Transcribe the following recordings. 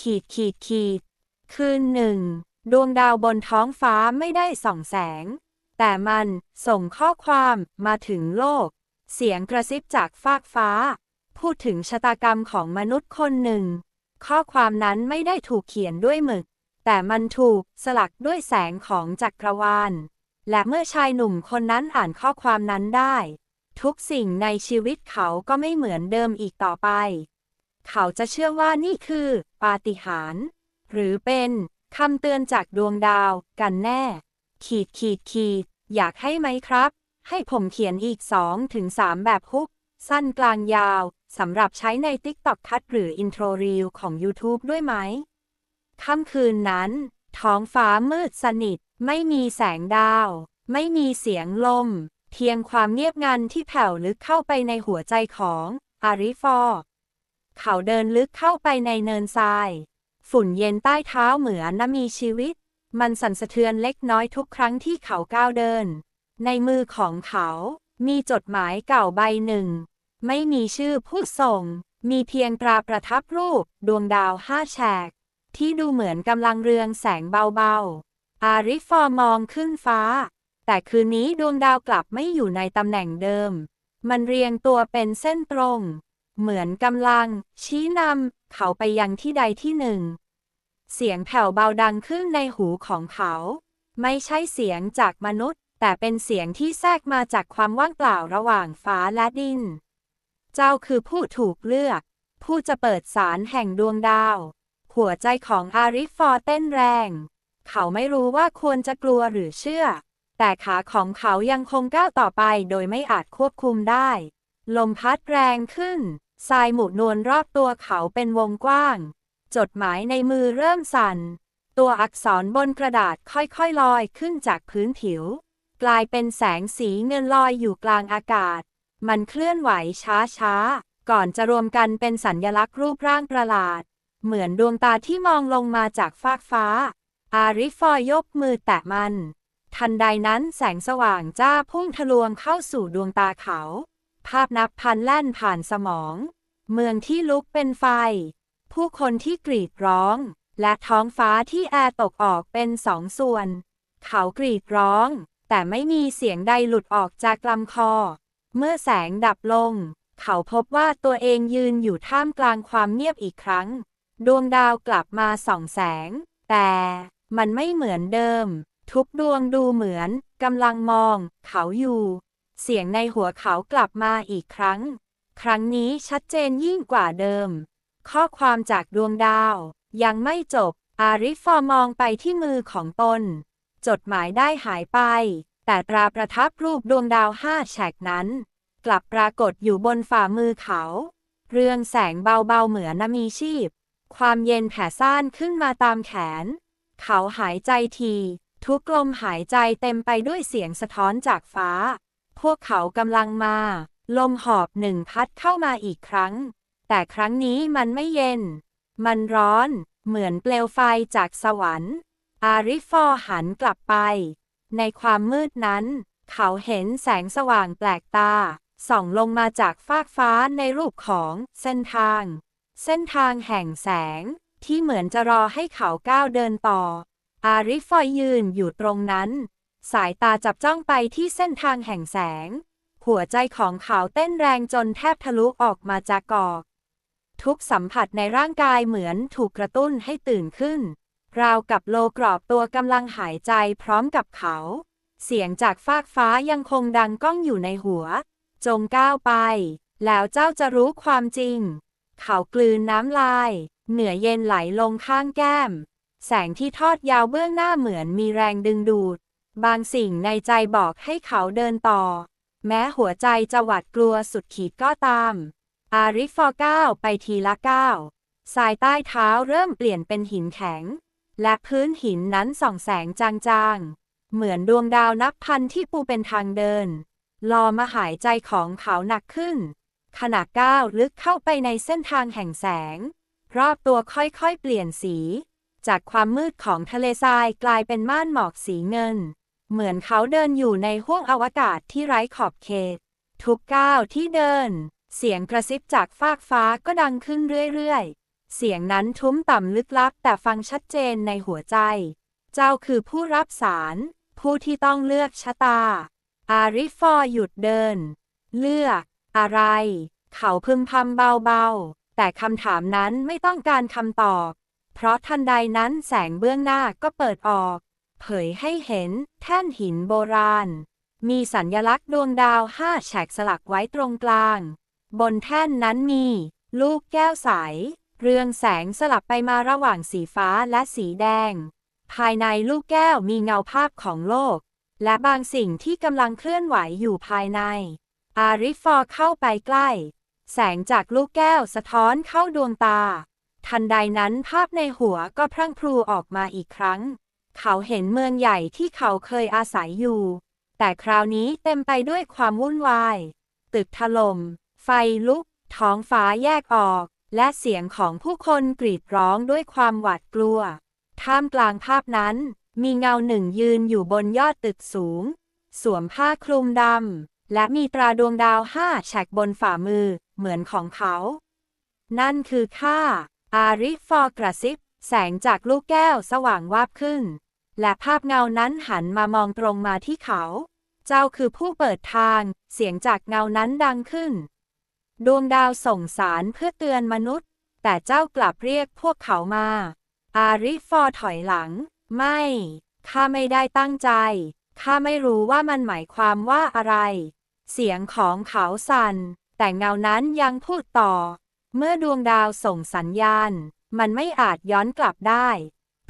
ขีดขีดขีด คืนหนึ่ง ดวงดาวบนท้องฟ้าไม่ได้ส่องแสง แต่มันส่งข้อความมาถึงโลก เสียงกระซิบจากฟากฟ้า พูดถึงชะตากรรมของมนุษย์คนหนึ่ง ข้อความนั้นไม่ได้ถูกเขียนด้วยหมึก แต่มันถูกสลักด้วยแสงของจักรวาล และเมื่อชายหนุ่มคนนั้นอ่านข้อความนั้นได้ ทุกสิ่งในชีวิตเขาก็ไม่เหมือนเดิมอีกต่อไป เขาจะเชื่อว่านี่คือ ปาฏิหาริย์หรือเป็นคำเตือนจากดวงดาวกันแน่ ขีดขีดขีด อยากให้ไหมครับ ให้ผมเขียนอีก 2 ถึง 3 แบบฮุก สั้นกลางยาว สำหรับใช้ใน TikTok คัดหรือ Intro Reel ของ YouTube ด้วยไหมค่ำคืนนั้น ท้องฟ้ามืดสนิท ไม่มีแสงดาว ไม่มีเสียงลม เพียงความเงียบงันที่แผ่วลึกเข้าไปในหัวใจของอาริฟอร์ เขาเดินลึกเข้าไปในเนินทราย ฝุ่นเย็นใต้เท้าเหมือนนมีชีวิต มันสั่นสะเทือนเล็กน้อยทุกครั้งที่เขาก้าวเดิน ในมือของเขา มีจดหมายเก่าใบหนึ่ง ไม่มีชื่อผู้ส่ง มีเพียงตราประทับรูป ดวงดาวห้าแฉก ที่ดูเหมือนกำลังเรืองแสงเบาๆ อาริฟอร์มองขึ้นฟ้า แต่คืนนี้ดวงดาวกลับไม่อยู่ในตำแหน่งเดิม มันเรียงตัวเป็นเส้นตรง เหมือนกำลัง ชี้นำเขาไปยังที่ใดที่หนึ่ง เสียงแผ่วเบาดังขึ้นในหูของเขา ไม่ใช่เสียงจากมนุษย์ แต่เป็นเสียงที่แทรกมาจากความว่างเปล่าระหว่างฟ้าและดิน เจ้าคือผู้ถูกเลือก ผู้จะเปิดสารแห่งดวงดาว หัวใจของอาริฟฟอร์เต้นแรง เขาไม่รู้ว่าควรจะกลัวหรือเชื่อ แต่ขาของเขายังคงก้าวต่อไปโดยไม่อาจควบคุมได้ ลมพัดแรงขึ้น ทรายหมุนวลรอบตัวเขาเป็นวงกว้าง จดหมายในมือเริ่มสั่น ตัวอักษรบนกระดาษค่อยๆลอยขึ้นจากพื้นผิว กลายเป็นแสงสีเงินลอยอยู่กลางอากาศ มันเคลื่อนไหวช้าๆ ก่อนจะรวมกันเป็นสัญญลักษณ์รูปร่างประหลาด เหมือนดวงตาที่มองลงมาจากฟากฟ้า อาริฟอยยกมือแตะมัน ทันใดนั้นแสงสว่างจ้าพุ่งทะลวงเข้าสู่ดวงตาเขา ภาพนับพันแล่นผ่านสมอง เมืองที่ลุกเป็นไฟ ผู้คนที่กรีดร้อง และท้องฟ้าที่แอร์ตกออกเป็นสองส่วน เขากรีดร้อง แต่ไม่มีเสียงใดหลุดออกจากลำคอ เมื่อแสงดับลง เขาพบว่าตัวเองยืนอยู่ท่ามกลางความเงียบอีกครั้ง ดวงดาวกลับมาส่องแสง แต่มันไม่เหมือนเดิม ทุกดวงดูเหมือนกำลังมอง เขาอยู่ เสียงในหัวเขากลับมาอีกครั้ง ครั้งนี้ชัดเจนยิ่งกว่าเดิม ข้อความจากดวงดาว ยังไม่จบ อาริฟอร์มองไปที่มือของตน จดหมายได้หายไป แต่ตราประทับรูปดวงดาวห้าแฉกนั้น กลับปรากฏอยู่บนฝ่ามือเขา เรืองแสงเบาๆเหมือนนมีชีพ ความเย็นแผ่ซ่านขึ้นมาตามแขน เขาหายใจทีทุกลมหายใจเต็มไปด้วยเสียงสะท้อนจากฟ้า พวกเขากำลังมา ลมหอบหนึ่งพัดเข้ามาอีกครั้ง แต่ครั้งนี้มันไม่เย็น มันร้อน เหมือนเปลวไฟจากสวรรค์ อาริฟอหันกลับไป ในความมืดนั้น เขาเห็นแสงสว่างแปลกตา ส่องลงมาจากฟากฟ้าในรูปของเส้นทาง เส้นทางแห่งแสง ที่เหมือนจะรอให้เขาก้าวเดินต่อ อาริฟอยืนอยู่ตรงนั้น สายตาจับจ้องไปที่เส้นทางแห่งแสง หัวใจของเขาเต้นแรงจนแทบทะลุออกมาจากกอก ทุกสัมผัสในร่างกายเหมือนถูกกระตุ้นให้ตื่นขึ้น ราวกับโลกรอบตัวกำลังหายใจพร้อมกับเขา เสียงจากฟากฟ้ายังคงดังก้องอยู่ในหัว จงก้าวไป แล้วเจ้าจะรู้ความจริง เขากลืนน้ำลาย เหนือเย็นไหลลงข้างแก้ม แสงที่ทอดยาวเบื้องหน้าเหมือนมีแรงดึงดูด บางสิ่งในใจบอกให้เขาเดินต่อ แม้หัวใจจะหวาดกลัวสุดขีดก็ตาม อาริฟอร์ก้าวไปทีละก้าวสายใต้เท้าเริ่มเปลี่ยนเป็นหินแข็ง และพื้นหินนั้นส่องแสงจางๆ เหมือนดวงดาวนับพันที่ปูเป็นทางเดินรอมาหายใจของเขาหนักขึ้น ขณะก้าวลึกเข้าไปในเส้นทางแห่งแสง รอบตัวค่อยๆเปลี่ยนสี จากความมืดของทะเลทรายกลายเป็นม่านหมอกสีเงิน เหมือนเขาเดินอยู่ในห้วงอวกาศที่ไร้ขอบเขต ทุกก้าวที่เดิน เสียงกระซิบจากฟากฟ้าก็ดังขึ้นเรื่อยเสียงนั้นทุ้มต่ำลึกลับแต่ฟังชัดเจนในหัวใจ เจ้าคือผู้รับสาร ผู้ที่ต้องเลือกชะตา อาริฟอร์หยุดเดิน เลือก อะไร เขาพึมพำเบาๆ แต่คำถามนั้นไม่ต้องการคำตอบ เพราะทันใดนั้นแสงเบื้องหน้าก็เปิดออก เผยให้เห็นแท่นหินโบราณ มีสัญญลักษณ์ดวงดาวห้าแฉกสลักไว้ตรงกลาง บนแท่นนั้นมี ลูกแก้วใส เรืองแสงสลับไปมาระหว่างสีฟ้าและสีแดง ภายในลูกแก้วมีเงาภาพของโลก และบางสิ่งที่กำลังเคลื่อนไหวอยู่ภายใน อาริฟอร์เข้าไปใกล้ แสงจากลูกแก้วสะท้อนเข้าดวงตา ทันใดนั้นภาพในหัวก็พรั่งพรูออกมาอีกครั้ง เขาเห็นเมืองใหญ่ที่เขาเคยอาศัยอยู่ แต่คราวนี้เต็มไปด้วยความวุ่นวาย ตึกถล่ม ไฟลุก ท้องฟ้าแยกออก และเสียงของผู้คนกรีดร้องด้วยความหวาดกลัว ท่ามกลางภาพนั้น มีเงาหนึ่งยืนอยู่บนยอดตึกสูง สวมผ้าคลุมดำ และมีตราดวงดาวห้าแฉกบนฝ่ามือ เหมือนของเขา นั่นคือข้าอาริฟอร์กระซิบ แสงจากลูกแก้วสว่างวาบขึ้น และภาพเงานั้นหันมามองตรงมาที่เขา เจ้าคือผู้เปิดทาง เสียงจากเงานั้นดังขึ้น ดวงดาวส่งสารเพื่อเตือนมนุษย์ แต่เจ้ากลับเรียกพวกเขามา อาริฟอร์ถอยหลัง ไม่ ข้าไม่ได้ตั้งใจ ข้าไม่รู้ว่ามันหมายความว่าอะไร เสียงของเขาสั่น แต่เงานั้นยังพูดต่อ เมื่อดวงดาวส่งสัญญาณ มันไม่อาจย้อนกลับได้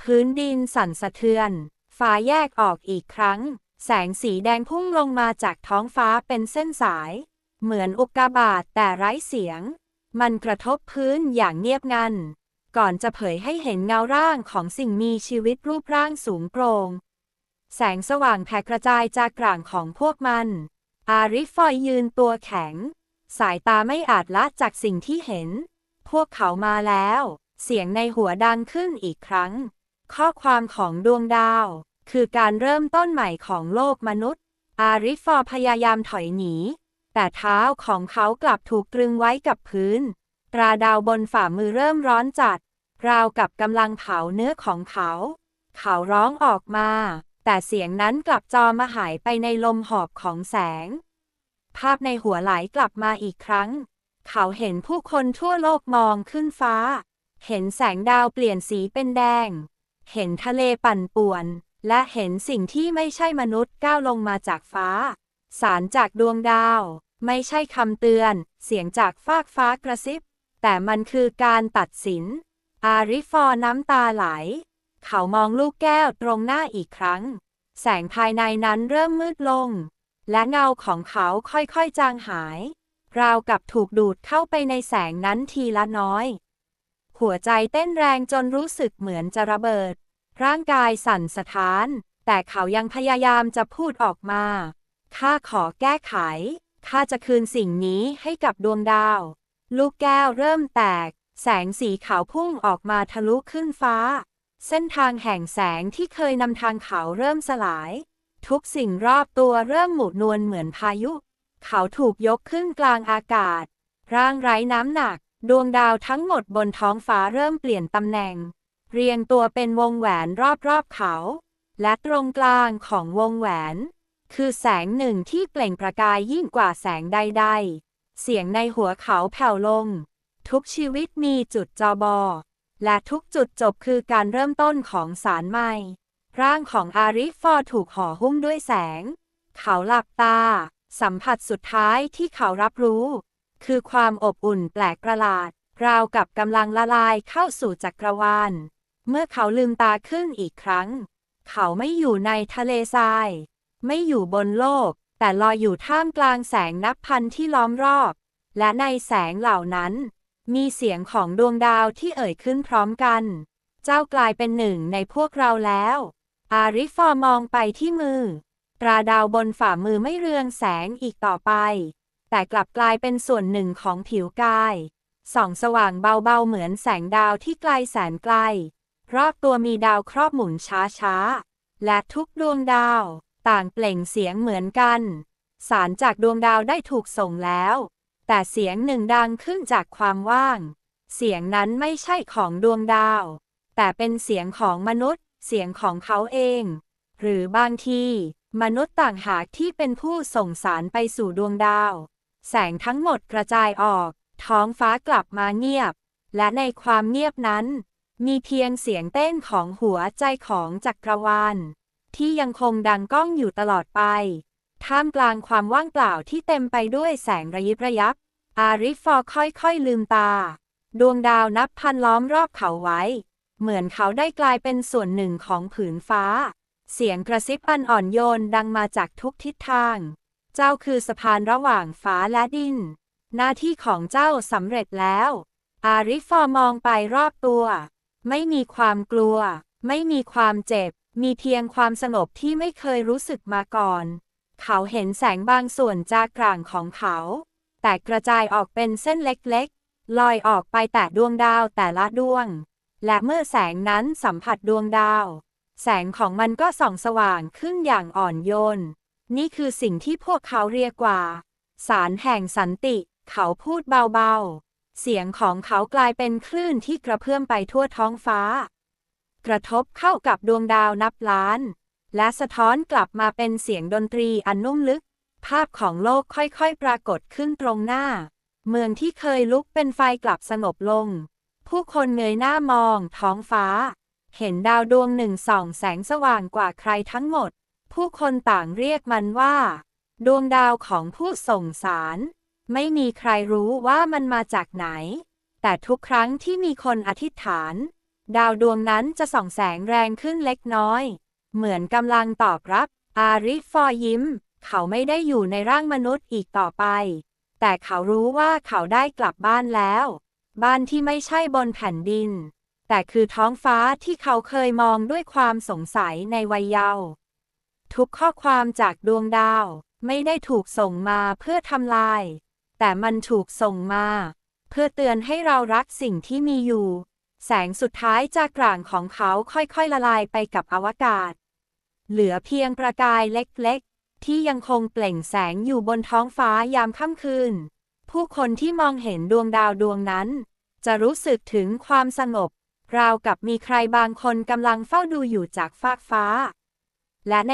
พื้นดินสั่นสะเทือน ฟ้าแยกออกอีกครั้ง แสงสีแดงพุ่งลงมาจากท้องฟ้าเป็นเส้นสาย เหมือนอุกกาบาตแต่ไร้เสียง มันกระทบพื้นอย่างเงียบงัน ก่อนจะเผยให้เห็นเงาร่างของสิ่งมีชีวิตรูปร่างสูงโปร่งแสงสว่างแผ่กระจายจากกลางของพวกมัน อาริฟอยยืนตัวแข็ง สายตาไม่อาจละจากสิ่งที่เห็น พวกเขามาแล้ว เสียงในหัวดังขึ้นอีกครั้ง ข้อความของดวงดาว คือการเริ่มต้นใหม่ของโลกมนุษย์ อาริฟอร์พยายามถอยหนี แต่เท้าของเขากลับถูกตรึงไว้กับพื้น ตราดาวบนฝ่ามือเริ่มร้อนจัด ราวกับกำลังเผาเนื้อของเขา เขาร้องออกมา แต่เสียงนั้นกลับจอมาหายไปในลมหอบของแสง ภาพในหัวไหลกลับมาอีกครั้ง เขาเห็นผู้คนทั่วโลกมองขึ้นฟ้า เห็นแสงดาวเปลี่ยนสีเป็นแดง เห็นทะเลปั่นป่วน และเห็นสิ่งที่ไม่ใช่มนุษย์ก้าวลงมาจากฟ้า สารจากดวงดาว ไม่ใช่คำเตือน เสียงจากฟากฟ้ากระซิบ แต่มันคือการตัดสิน อาริฟอร์น้ำตาไหล เขามองลูกแก้วตรงหน้าอีกครั้ง แสงภายในนั้นเริ่มมืดลง และเงาของเขาค่อยๆจางหาย ราวกับถูกดูดเข้าไปในแสงนั้นทีละน้อย หัวใจเต้นแรงจนรู้สึกเหมือนจะระเบิด ร่างกายสั่นสะท้าน แต่เขายังพยายามจะพูดออกมา ข้าขอแก้ไข ข้าจะคืนสิ่งนี้ให้กับดวงดาว ลูกแก้วเริ่มแตก แสงสีขาวพุ่งออกมาทะลุขึ้นฟ้า เส้นทางแห่งแสงที่เคยนำทางเขาเริ่มสลาย ทุกสิ่งรอบตัวเริ่มหมุนนวลเหมือนพายุ เขาถูกยกขึ้นกลางอากาศ ร่างไร้น้ำหนัก ดวงดาวทั้งหมดบนท้องฟ้าเริ่มเปลี่ยนตำแหน่ง เรียงตัวเป็นวงแหวนรอบๆเขา และตรงกลางของวงแหวน คือแสงหนึ่งที่เปล่งประกายยิ่งกว่าแสงใดๆ เสียงในหัวเขาแผ่วลง ทุกชีวิตมีจุดจอบอ และทุกจุดจบคือการเริ่มต้นของสารใหม่ ร่างของอาริฟอร์ถูกห่อหุ้มด้วยแสง เขาหลับตา สัมผัสสุดท้ายที่เขารับรู้ คือความอบอุ่นแปลกประหลาด ราวกับกำลังละลายเข้าสู่จักรวาล เมื่อเขาลืมตาขึ้นอีกครั้ง เขาไม่อยู่ในทะเลทราย ไม่อยู่บนโลก แต่ลอยอยู่ท่ามกลางแสงนับพันที่ล้อมรอบ และในแสงเหล่านั้น มีเสียงของดวงดาวที่เอ่ยขึ้นพร้อมกัน เจ้ากลายเป็นหนึ่งในพวกเราแล้ว อาริฟอร์มองไปที่มือ ตราดาวบนฝ่ามือไม่เรืองแสงอีกต่อไป แต่กลับกลายเป็นส่วนหนึ่งของผิวกาย ส่องสว่างเบาๆเหมือนแสงดาวที่ไกลแสนไกล รอบตัวมีดาวครอบหมุนช้าๆ และทุกดวงดาว ต่างเปล่งเสียงเหมือนกัน สารจากดวงดาวได้ถูกส่งแล้ว แต่เสียงหนึ่งดังขึ้นจากความว่าง เสียงนั้นไม่ใช่ของดวงดาว แต่เป็นเสียงของมนุษย์ เสียงของเขาเอง หรือบางทีมนุษย์ต่างหากที่เป็นผู้ส่งสารไปสู่ดวงดาว แสงทั้งหมดกระจายออก ท้องฟ้ากลับมาเงียบ และในความเงียบนั้น มีเพียงเสียงเต้นของหัวใจของจักรวาลที่ยังคงดังก้องอยู่ตลอดไป ท่ามกลางความว่างเปล่าที่เต็มไปด้วยแสงระยิบระยับ อาริฟอร์ค่อยๆลืมตา ดวงดาวนับพันล้อมรอบเขาไว้ เหมือนเขาได้กลายเป็นส่วนหนึ่งของผืนฟ้า เสียงกระซิบอันอ่อนโยนดังมาจากทุกทิศทาง เจ้าคือสะพานระหว่างฟ้าและดิน หน้าที่ของเจ้าสำเร็จแล้ว อาริฟอร์มองไปรอบตัว ไม่มีความกลัว ไม่มีความเจ็บ มีเพียงความสงบที่ไม่เคยรู้สึกมาก่อน เขาเห็นแสงบางส่วนจากกลางของเขา แต่กระจายออกเป็นเส้นเล็กๆ ลอยออกไปแต่ดวงดาวแต่ละดวง และเมื่อแสงนั้นสัมผัสดวงดาว แสงของมันก็ส่องสว่างขึ้นอย่างอ่อนโยน นี่คือสิ่งที่พวกเขาเรียกว่าสารแห่งสันติ เขาพูดเบาๆ เสียงของเขากลายเป็นคลื่นที่กระเพื่อมไปทั่วท้องฟ้า กระทบเข้ากับดวงดาวนับล้าน และสะท้อนกลับมาเป็นเสียงดนตรีอันนุ่มลึก ภาพของโลกค่อยๆ ปรากฏขึ้นตรงหน้า เมืองที่เคยลุกเป็นไฟกลับสงบลง ผู้คนเงยหน้ามอง ท้องฟ้า เห็นดาวดวงหนึ่งส่องแสงสว่างกว่าใครทั้งหมด ผู้คนต่างเรียกมันว่า ดวงดาวของผู้ส่งสาร ไม่มีใครรู้ว่ามันมาจากไหน แต่ทุกครั้งที่มีคนอธิษฐาน ดาวดวงนั้นจะส่องแสงแรงขึ้นเล็กน้อย เหมือนกำลังตอบรับ อาริฟฟอยิ้ม เขาไม่ได้อยู่ในร่างมนุษย์อีกต่อไป แต่เขารู้ว่าเขาได้กลับบ้านแล้ว บ้านที่ไม่ใช่บนแผ่นดิน แต่คือท้องฟ้าที่เขาเคยมองด้วยความสงสัยในวัยเยาว์ ทุกข้อความจากดวงดาว ไม่ได้ถูกส่งมาเพื่อทำลาย แต่มันถูกส่งมา เพื่อเตือนให้เรารักสิ่งที่มีอยู่ แสงสุดท้ายจากกลางของเขาค่อยๆละลายไปกับอวกาศ เหลือเพียงประกายเล็กๆ ที่ยังคงเปล่งแสงอยู่บนท้องฟ้ายามค่ำคืน ผู้คนที่มองเห็นดวงดาวดวงนั้น จะรู้สึกถึงความสงบ ราวกับมีใครบางคนกำลังเฝ้าดูอยู่จากฟากฟ้า และใน